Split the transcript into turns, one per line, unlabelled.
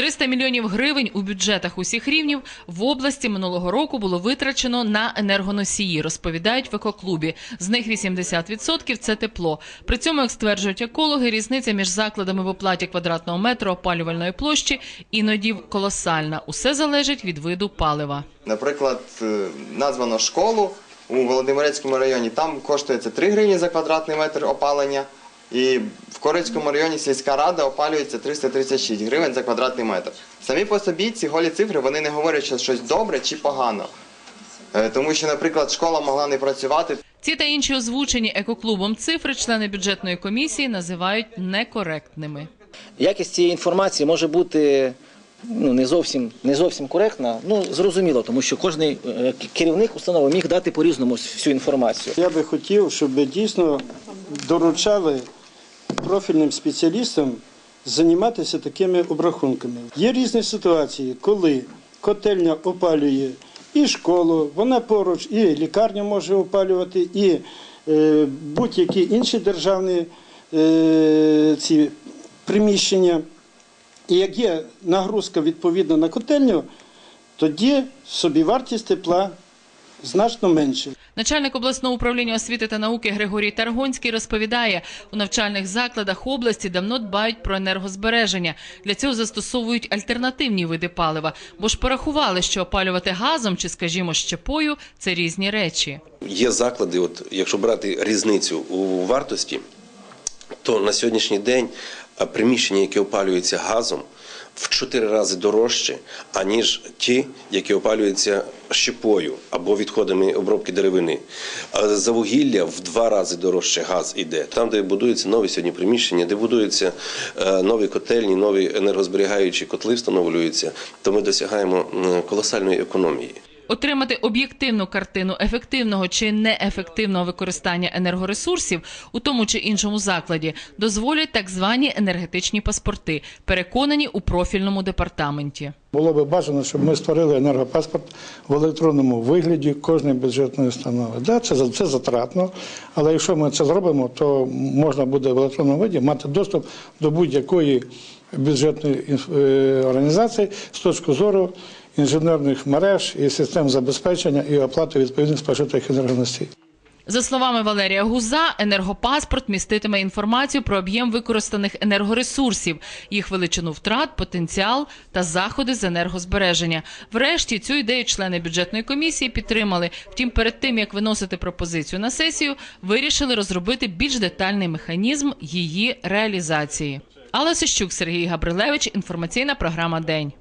300 мільйонів гривень у бюджетах усіх рівнів в області минулого року було витрачено на енергоносії, розповідають в екоклубі. З них 80% – це тепло. При цьому, як стверджують екологи, різниця між закладами в оплаті квадратного метру опалювальної площі іноді колосальна. Усе залежить від виду палива.
Наприклад, е, названо школу у Володимирецькому районі. Там коштується 3 гривні за квадратний метр опалення. І в Корицькому районі сільська рада опалюється 336 гривень за квадратний метр. Самі по собі ці голі цифри вони не говорять, що щось добре чи погано. Е, Тому що, наприклад, школа могла не працювати,
Ці та інші озвучені екоклубом цифри члени бюджетної комісії називають некоректними.
Якість цієї інформації може бути ну, не, зовсім, не зовсім коректна. Ну, зрозуміло, тому що кожен керівник установи міг дати по-різному всю інформацію.
Я би хотів, щоб дійсно доручали профільним спеціалістам займатися такими обрахунками. Є різні ситуації, коли котельня опалює і школу, вона поруч, і лікарню може опалювати, і е, будь-які інші державні е, ці приміщення. І як є нагрузка відповідно на котельню, тоді собівартість тепла значно менша.
Начальник обласного управління освіти та науки Григорій Таргонський розповідає, у навчальних закладах області давно дбають про енергозбереження. Для цього застосовують альтернативні види палива, бо ж порахували, що опалювати газом чи, скажімо, щепою – це різні речі.
Є заклади, от якщо брати різницю у вартості, то на сьогоднішній день приміщення, яке опалюється газом, в чотири рази дорожче, аніж ті, які опалюються щепою або відходами обробки деревини. За вугілля в два рази дорожче газ іде. Там, де будуються нові сьогодні приміщення, де будуються е, нові котельні, нові енергозберігаючі котли встановлюються, то ми досягаємо колосальної економії.
Отримати об'єктивну картину ефективного чи неефективного використання енергоресурсів у тому чи іншому закладі дозволять так звані енергетичні паспорти, переконані у профільному департаменті.
Було би бажано, щоб ми створили енергопаспорт в електронному вигляді кожної бюджетної установи. Да, це, це затратно, але якщо ми це зробимо, то можна буде в електронному виді мати доступ до будь-якої бюджетної е, організації з точки зору інженерних мереж і систем забезпечення і оплати відповідних спожитих енергоносій.
За словами Валерія Гуза, енергопаспорт міститиме інформацію про об'єм використаних енергоресурсів, їх величину втрат, потенціал та заходи з енергозбереження. Врешті цю ідею члени бюджетної комісії підтримали. Втім, перед тим як виносити пропозицію на сесію, вирішили розробити більш детальний механізм її реалізації. Алла Сищук, Сергій Габрилевич. Інформаційна програма День.